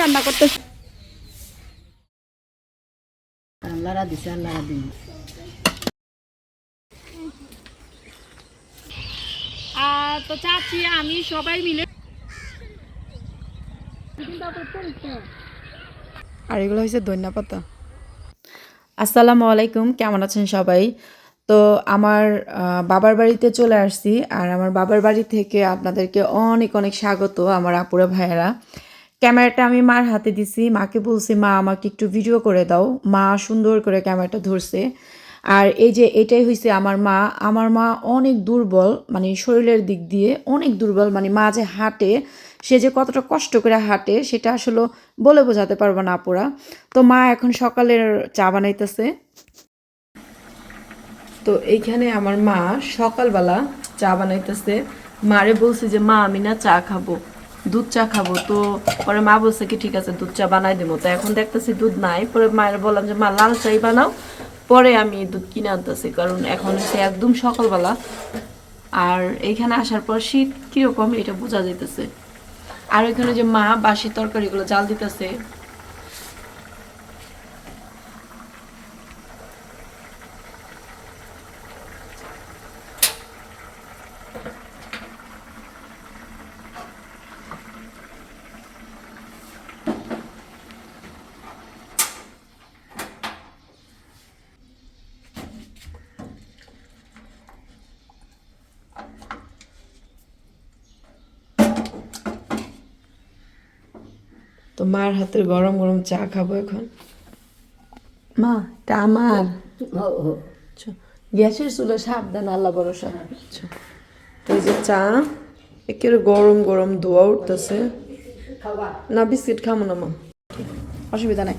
রান্না করতেছি। আল্লাহরা দিছে আল্লাহরা দিন আর তো চাচি আমি সবাই মিলে আর এগুলো ধনিয়া পাতা। আসসালামু আলাইকুম কেমন আছেন সবাই? তো আমার আহ, বাবার বাড়িতে চলে আসছি আর আমার বাবার বাড়ি থেকে আপনাদেরকে অনেক অনেক স্বাগত আমার আপুরা ভাইয়েরা। ক্যামেরাটা আমি মার হাতে দিছি, মাকে বলছি, মা, আমাকে একটু ভিডিও করে দাও। মা সুন্দর করে ক্যামেরাটা ধরছে। আর এই যে এটাই হয়েছে আমার মা আমার মা অনেক দুর্বল মানে শরীরের দিক দিয়ে অনেক দুর্বল মানে মা যে হাঁটে, সে যে কতটা কষ্ট করে হাঁটে, সেটা আসলে বলে বোঝাতে পারব না আপুরা। তো মা এখন সকালের চা বানাইতেছে। তো এইখানে আমার মা সকালবেলা চা বানাইতেছে। মারে বলছে যে, মা, আমি না চা খাব। দুধ চা খাব। তো পরে মা বলছে কি, ঠিক আছে, দুধ চা বানাই দেবো। তো এখন দেখতেছি দুধ নাই। পরে মায়ের বললাম যে, মা, লাল চাই বানাও। পরে আমি দুধ কিনে আনতেছি, কারণ এখন হচ্ছে একদম সকালবেলা। আর এইখানে আসার পর শীত কীরকম, এটা বোঝা যাইতেছে। আর ওইখানে যে মা বাসি তরকারিগুলো জাল দিতেছে মার হাতের গরম গরম চা খাব এখন। মা এটা আমার। ও ও গ্যাসের চুলে সাবধান আল্লাহ ভরসা। তো এই যে চা একেবারে গরম গরম ধোয়া উঠতেছে। না বিস্কিট খাব না মা। অসুবিধা নাই।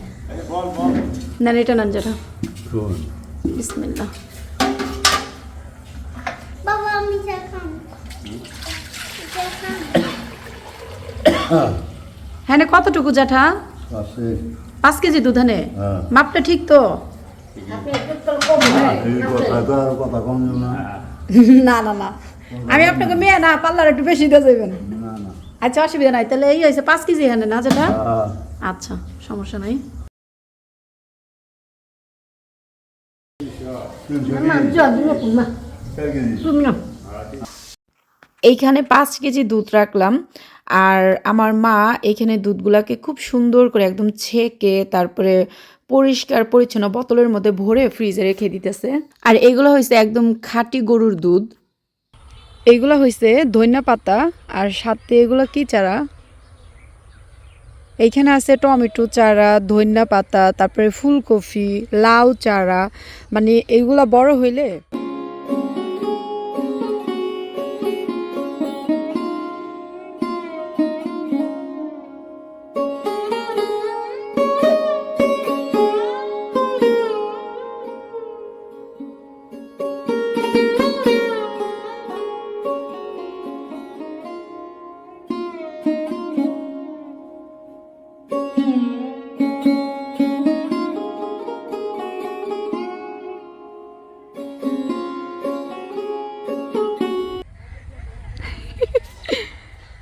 নেন এটা নেন যেটা। বিসমিল্লা বাবা আমি চা খাম চা খাম হ্যাঁ কতটুকু জ্যাঠা? পাঁচ কেজি। দুধ হ্যাঁ। মাপটা ঠিক তো? না না না। না আমি আপনাকে মেয়ে না পাল্লার একটু বেশি দিয়ে যাবেন না না। আচ্ছা অসুবিধা নাই তাহলে এই হয়েছে পাঁচ কেজি হ্যাঁ না যেটা আচ্ছা সমস্যা নাই। তুমি না এইখানে পাঁচ কেজি দুধ রাখলাম। আর আমার মা এইখানে দুধগুলাকে খুব সুন্দর করে একদম ছেঁকে তারপরে পরিষ্কার পরিচ্ছন্ন বোতলের মধ্যে ভরে ফ্রিজে রেখে দিতেছে। আর এগুলো হয়েছে একদম খাঁটি গরুর দুধ। এইগুলো হয়েছে ধনিয়া পাতা আর সাথে এগুলো কি চারা? এইখানে আছে টমেটো চারা ধনিয়া পাতা, তারপরে ফুলকপি, লাউ চারা। মানে এইগুলা বড় হইলে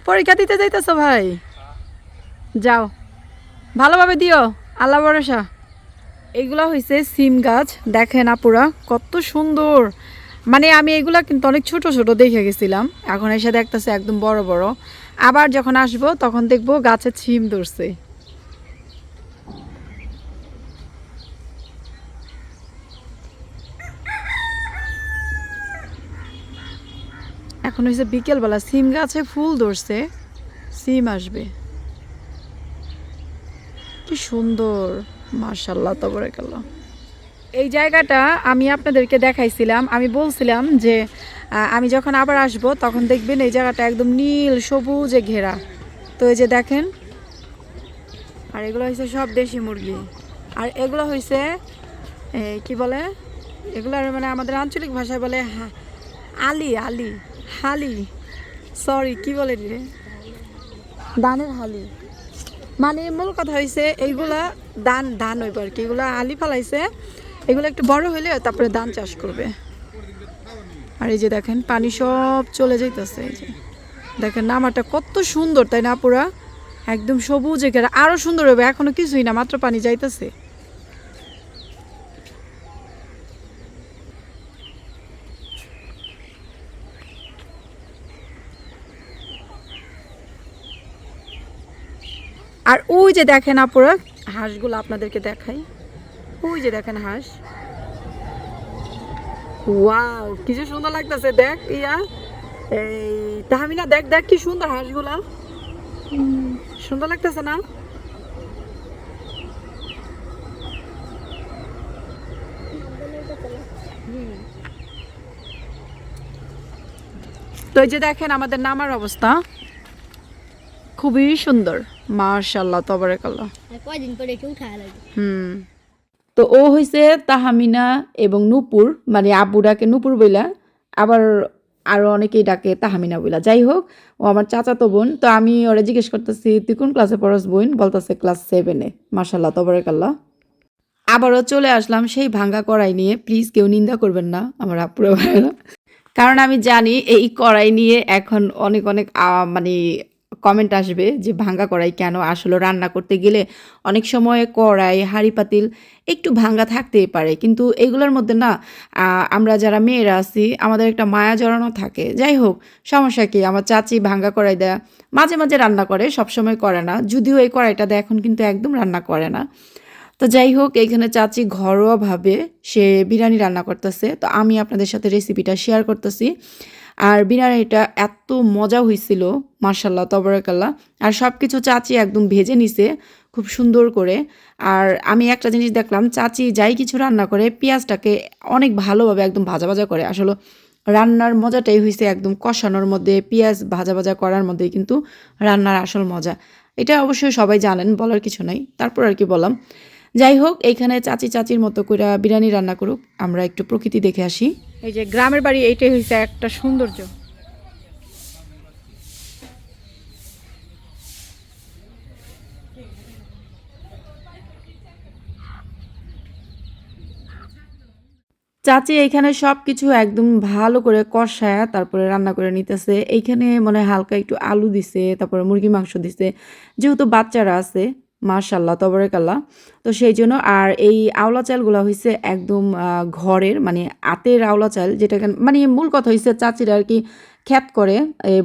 পরীক্ষা দিতে যাইতেছ ভাই? যাও। ভালোভাবে দিও। আল্লাহ ভরসা। এগুলা হয়েছে সিম গাছ। দেখেন আপুরা, কত সুন্দর। মানে আমি এগুলা কিন্তু অনেক ছোট ছোট দেখে গেছিলাম। এখন এসে দেখতেছে একদম বড় বড়। আবার যখন আসব তখন দেখব গাছে ছিম ধরছে। এখন হয়েছে বিকেলবেলা, সিম গাছে ফুল ধরছে, সিম আসবে। কি সুন্দর মার্শাল্লাহ তবরাকাল্লাহ। এই জায়গাটা আমি আপনাদেরকে দেখাইছিলাম, আমি বলছিলাম যে আমি যখন আবার আসব, তখন দেখবেন এই জায়গাটা একদম নীল, সবুজে ঘেরা। তো এই যে দেখেন, আর এগুলো হয়েছে সব দেশি মুরগি। আর এগুলো হয়েছে কি বলে? এগুলো মানে আমাদের আঞ্চলিক ভাষায় বলে আলি আলি। হালি। সরি কি বলে রে দানের হালি। মানে মূল কথা হয়েছে এইগুলা ধান ধান হইব আর কি। এগুলা আলি ফালাইছে। এগুলো একটু বড় হইলে তারপরে ধান চাষ করবে। আর এই যে দেখেন, পানি সব চলে যাইতেছে। এই যে দেখেন, নামাটা কত সুন্দর, তাই না পুরা একদম সবুজ এখানে আরও সুন্দর হবে এখনও কিছুই না, মাত্র পানি যাইতেছে। আর ওই যে দেখেন আপুরা, হাঁসগুলো আপনাদেরকে দেখাই। ওই যে দেখেন হাঁস। ওয়াও কিছু সুন্দর লাগতেছে, দেখ ইয়া। এই, তাহমিনা, দেখ দেখ কি সুন্দর হাঁসগুলা। সুন্দর লাগতেছে না? তো এই যে দেখেন আমাদের নামার অবস্থা। খুবই সুন্দর। মার্শাল্লাহ তবরেকাল্লাহ। কয়দিন পরে একটু উঠায় লাগবে হুম। তো ও হয়েছে তাহামিনা এবং নূপুর মানে আব্বু ডাকে নূপুর বইলা আবার আরও অনেকেই ডাকে তাহামিনা বইলা। যাই হোক ও আমার চাচাতো বোন তো আমি ওরা জিজ্ঞেস করতেছি তুই কোন ক্লাসে পড়াস বোন? বলতেছে ক্লাস সেভেনে মার্শাল্লাহ তবরেকাল্লাহ। আবারও চলে আসলাম সেই ভাঙ্গা কড়াই নিয়ে। প্লিজ কেউ নিন্দা করবেন না আমার আপুরে ভাইরা কারণ আমি জানি এই কড়াই নিয়ে এখন অনেক অনেক মানে কমেন্ট আসবে যে ভাঙ্গা কড়াই কেন? আসলে রান্না করতে গেলে অনেক সময় কড়াই, হাঁড়ি পাতিল একটু ভাঙ্গা থাকতেই পারে। কিন্তু এগুলোর মধ্যে না আমরা যারা মেয়েরা আছি, আমাদের একটা মায়া জড়ানো থাকে। যাই হোক, সমস্যা কি? আমার চাচি ভাঙ্গা কড়াই দেয়, মাঝে মাঝে রান্না করে, সবসময় করে না। যদিও এই কড়াইটা দেয় এখন কিন্তু একদম রান্না করে না। তো যাই হোক, এইখানে চাচি ঘরোয়াভাবে সে বিরিয়ানি রান্না করতেছে। তো আমি আপনাদের সাথে রেসিপিটা শেয়ার করতেছি। আর বিরিয়ানিটা এত মজা হয়েছিল মার্শাল্লাহ তবরাকাল্লাহ। আর সব কিছু চাচি একদম ভেজে নিছে, খুব সুন্দর করে। আর আমি একটা জিনিস দেখলাম, চাচি যাই কিছু রান্না করে, পেঁয়াজটাকে অনেক ভালোভাবে একদম ভাজা ভাজা করে। আসলে রান্নার মজাটাই হয়েছে একদম কষানোর মধ্যে, পেঁয়াজ ভাজা ভাজা করার মধ্যেই কিন্তু রান্নার আসল মজা। এটা অবশ্যই সবাই জানেন, বলার কিছু নাই, তারপর আর কি বললাম। যাই হোক, এইখানে চাচি চাচির মতো করে বিরিয়ানি রান্না করুক, আমরা একটু প্রকৃতি দেখে আসি। এই যে গ্রামের বাড়ি এইটাই হয়েছে একটা সৌন্দর্য। চাচি এখানে সব কিছু একদম ভালো করে কষায় তারপরে রান্না করে নিতেছে। এইখানে মনে হালকা একটু আলু দিছে, তারপরে মুরগি মাংস দিছে। যেহেতু বাচ্চারা আছে মার্শাল্লাহ তবরেকাল্লাহ। তো সেই জন্য আর এই আওলা চালগুলো হয়েছে একদম ঘরের মানে আতের আওলা চাল যেটাকে মানে মূল কথা হয়েছে চাচিরা আর কি খ্যাত করে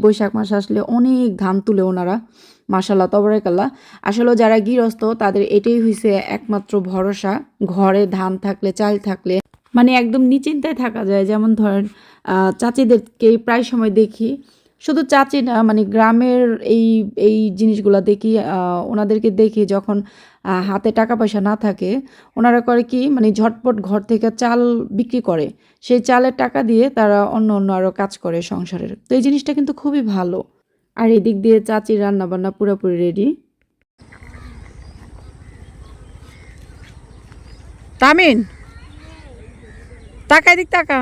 বৈশাখ মাস আসলে অনেক ধান তুলে ওনারা মার্শাল্লাহ তবরেকাল্লাহ। আসলে যারা গৃহস্থ, তাদের এটাই হয়েছে একমাত্র ভরসা, ঘরে ধান থাকলে, চাল থাকলে। মানে একদম নিচিন্তায় থাকা যায়। যেমন ধরেন চাচিদেরকে প্রায় সময় দেখি শুধু চাচি না মানে গ্রামের এই এই জিনিসগুলো দেখি ওনাদেরকে দেখি যখন হাতে টাকা পয়সা না থাকে, ওনারা করে কি মানে ঝটপট ঘর থেকে চাল বিক্রি করে। সেই চালের টাকা দিয়ে তারা অন্য অন্য আরও কাজ করে সংসারের। তো এই জিনিসটা কিন্তু খুবই ভালো। আর এদিক দিয়ে চাচির রান্না বান্না পুরোপুরি রেডি। তামিন? তাকাই দিক তাকা।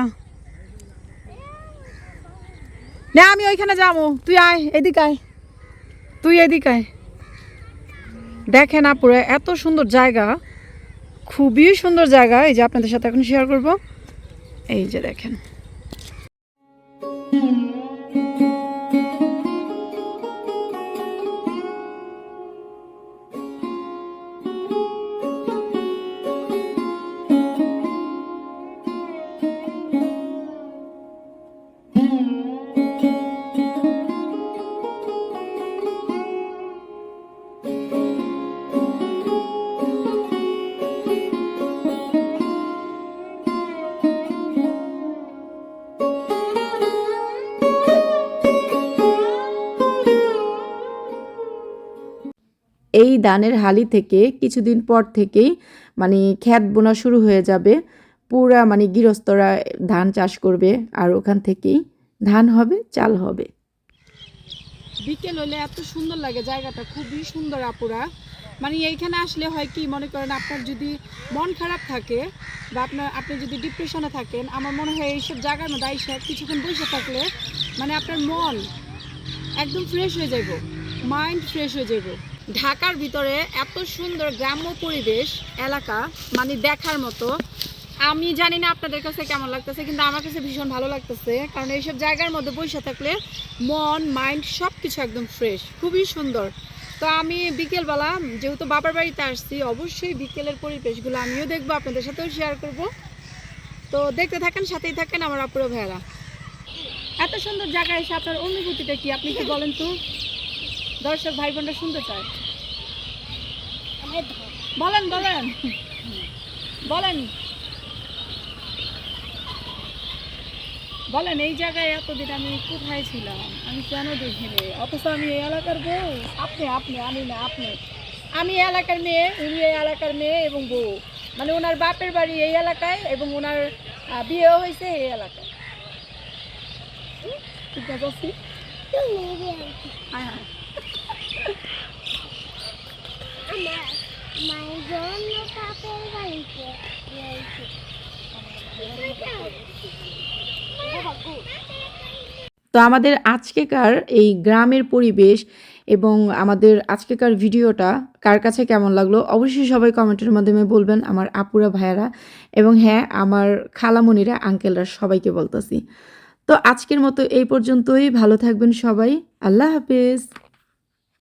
না, আমি ওইখানে যাব। তুই আয়, এদিক আয়। তুই এদিক আয়। দেখেন আপুরে, এত সুন্দর জায়গা। খুবই সুন্দর জায়গা। এই যে আপনাদের সাথে এখন শেয়ার করব। এই যে দেখেন। এই ধানের হালি থেকে কিছুদিন পর থেকেই মানে খ্যাত বোনা শুরু হয়ে যাবে। পুরা মানে গৃহস্থরা ধান চাষ করবে আর ওখান থেকেই ধান হবে, চাল হবে। বিকেল হলে এত সুন্দর লাগে জায়গাটা, খুবই সুন্দর আপুরা। মানে এইখানে আসলে হয় কি, মনে করেন আপনার যদি মন খারাপ থাকে বা আপনার, আপনি যদি ডিপ্রেশনে থাকেন, আমার মনে হয় এইসব জায়গার মধ্যে আইসা কিছুক্ষণ বসে থাকলে মানে আপনার মন একদম ফ্রেশ হয়ে যাব মাইন্ড ফ্রেশ হয়ে যাব ঢাকার ভিতরে এত সুন্দর গ্রাম্য পরিবেশ এলাকা মানে দেখার মতো। আমি জানি না আপনাদের কাছে কেমন লাগতেছে, কিন্তু আমার কাছে ভীষণ ভালো লাগতেছে। কারণ এইসব জায়গার মধ্যে বসে থাকলে মন, মাইন্ড সব কিছু একদম ফ্রেশ, খুবই সুন্দর। তো আমি বিকেলবেলা, যেহেতু বাবার বাড়িতে আসছি, অবশ্যই বিকেলের পরিবেশগুলো আমিও দেখব, আপনাদের সাথেও শেয়ার করব। তো দেখতে থাকেন, সাথেই থাকেন আমার আপুরো ভাইয়ারা। এত সুন্দর জায়গায় এসে আপনার অনুভূতিটা কি, আপনি কি বলেন তো? দর্শক ভাই বোনরা শুনতে চায়। বলেন বলেন। বলেন। বলেন এই জায়গায় এতদিন আমি কোথায় ছিলাম? আমি কেন দেখিনি অথচ আমি এই এলাকার বউ। আপনি আপনি আমি না আপনি। আমি এলাকার মেয়ে উনি এই এলাকার মেয়ে এবং বউ। মানে ওনার বাপের বাড়ি এই এলাকায় এবং ওনার বিয়েও হয়েছে এই এলাকায়? ঠিক আছে? হ্যাঁ হ্যাঁ আমার মায়ের তো আমাদের আজকেকার এই গ্রামের পরিবেশ এবং আমাদের আজকেকার ভিডিওটা কার কাছে কেমন লাগল অবশ্যই সবাই কমেন্টের মাধ্যমে বলবেন আমার আপুরা ভাইয়ারা এবং হ্যাঁ আমার খালামণিরা আঙ্কেলরা সবাইকে বলতেছি। তো আজকের মতো এই পর্যন্তই, ভালো থাকবেন সবাই, আল্লাহ হাফেজ।